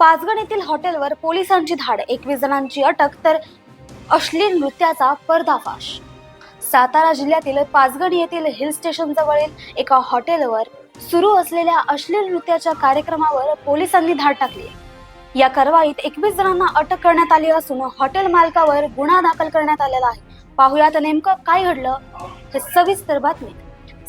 पाचगण येथील हॉटेलवर पोलिसांची धाड. एकवीस जणांची अटक तर अश्लील नृत्याचा पर्दाफाश. सातारा जिल्ह्यातील पाचगण येथील हिल स्टेशन जवळील एका हॉटेलवर सुरू असलेल्या अश्लील नृत्याच्या कार्यक्रमावर पोलिसांनी धाड टाकली या कारवाईत एकवीस जणांना अटक करण्यात आली असून हॉटेल मालकावर गुन्हा दाखल करण्यात आलेला आहे. पाहुयात नेमकं काय घडलं हे सविस्तर बातमी.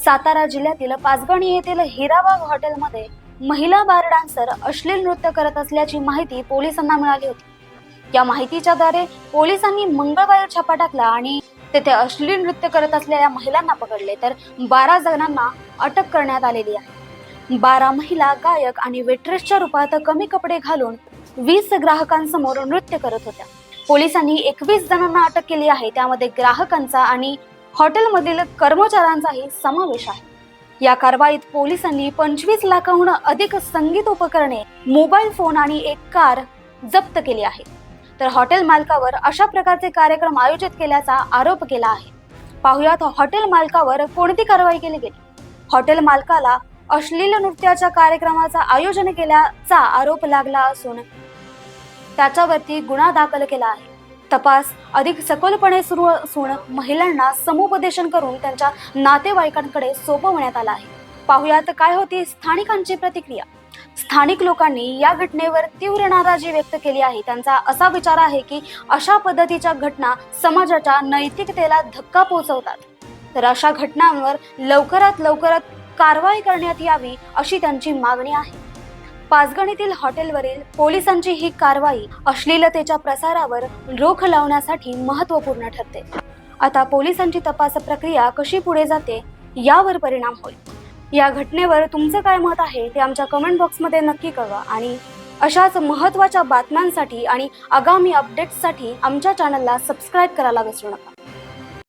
सातारा जिल्ह्यातील पाचगणी येथील हिराबाग हॉटेलमध्ये महिला बार डान्सर अश्लील नृत्य करत असल्याची माहिती पोलिसांना मिळाली होती. या माहितीच्या द्वारे पोलिसांनी मंगळवारी छापा टाकला आणि तेथे अश्लील नृत्य करत असलेल्या महिलांना पकडले तर बारा जणांना अटक करण्यात आलेली आहे. बारा महिला गायक आणि वेट्रेसच्या रूपात कमी कपडे घालून वीस ग्राहकांसमोर नृत्य करत होत्या. पोलिसांनी एकवीस जणांना अटक केली आहे. त्यामध्ये ग्राहकांचा आणि हॉटेलमधील कर्मचाऱ्यांचाही समावेश आहे. या कारवाईत पोलिसांनी पंचवीस लाखाहून अधिक संगीत उपकरणे मोबाईल फोन आणि एक कार जप्त केली आहे. तर हॉटेल मालकावर अशा प्रकारचे कार्यक्रम आयोजित केल्याचा आरोप केला आहे. पाहुयात हॉटेल मालकावर कोणती कारवाई केली गेली? हॉटेल मालकाला अश्लील नृत्याच्या कार्यक्रमाचा आयोजन केल्याचा आरोप लागला असून त्याच्यावरती गुन्हा दाखल केला आहे. तपास अधिक सखोलपणे सुरू असून महिलांना समुपदेशन करून त्यांच्या नातेवाईकांकडे सोपवण्यात आला आहे. पाहुयात काय होती स्थानिकांची प्रतिक्रिया. स्थानिक लोकांनी या घटनेवर तीव्र नाराजी व्यक्त केली आहे. त्यांचा असा विचार आहे की अशा पद्धतीच्या घटना समाजाच्या नैतिकतेला धक्का पोहोचवतात. तर अशा घटनांवर लवकरात लवकरात कारवाई करण्यात यावी अशी त्यांची मागणी आहे. पाचगणीतील हॉटेलवरील पोलिसांची ही कारवाई अश्लीलतेच्या प्रसारावर रोख लावण्यासाठी महत्त्वपूर्ण ठरते. आता पोलिसांची तपास प्रक्रिया कशी पुढे जाते यावर परिणाम होईल. या घटनेवर तुमचं काय मत आहे ते आमच्या कमेंट बॉक्समध्ये नक्की कळवा आणि अशाच महत्त्वाच्या बातम्यांसाठी आणि आगामी अपडेट्ससाठी आमच्या चॅनलला सबस्क्राईब करायला विसरू नका.